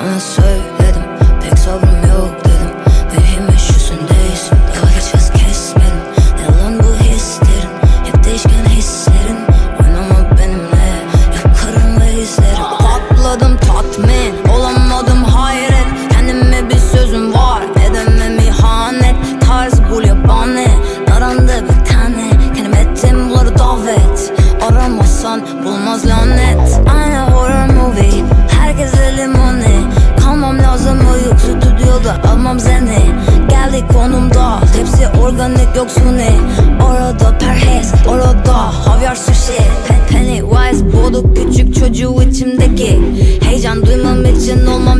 sunset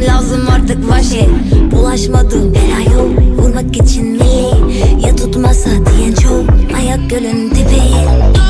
olmam lazım artık vahşi Bulaşmadım bela yok Vurmak için milli Ya tutmasa diyen çok Ayak gölün dibi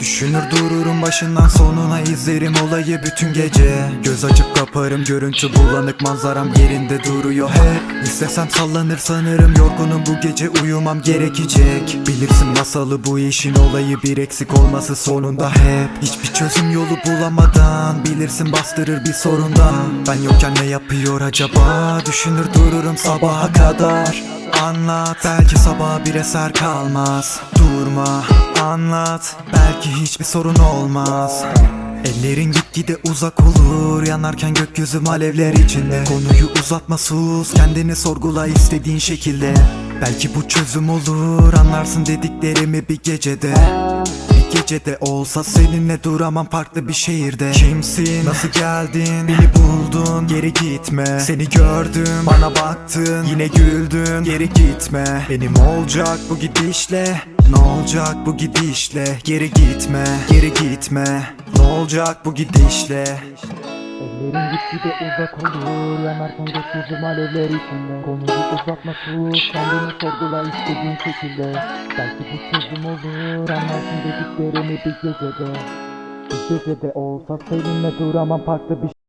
Düşünür dururum başından sonuna izlerim olayı bütün gece. Göz açıp kaparım görüntü bulanık manzaram yerinde duruyor hep. İstesem sallanır sanırım yorgunum bu gece uyumam gerekecek. Bilirsin masalı bu işin olayı bir eksik olması sonunda hep. Hiçbir çözüm yolu bulamadan bilirsin bastırır bir sorundan. Ben yokken ne yapıyor acaba? Düşünür dururum sabaha kadar. Anlat belki sabaha bir eser kalmaz Durma anlat. Belki hiçbir sorun olmaz. Ellerin gitgide uzak olur Yanarken gökyüzü alevler içinde. Konuyu uzatma sus Kendini sorgula istediğin şekilde. Belki bu çözüm olur Anlarsın dediklerimi bir gecede. Bir gecede olsa seninle duramam farklı bir şehirde. Kimsin? Nasıl geldin? Beni buldun Geri gitme. Seni gördüm Bana baktın Yine güldün Geri gitme. Benim olacak bu gidişle Ne olacak bu gidişle? Geri gitme Geri gitme. Ne olacak bu gidişle? Ellerin gitgide uzak olur. Yanarken gökyüzüm alevler içinde. Konuyu uzatma sus Kendini sorgula istediğin şekilde. Belki bu çözüm olur. Anlarsın dediklerimi bir gecede. Bir gecede olsa seninle duramam. Farklı bir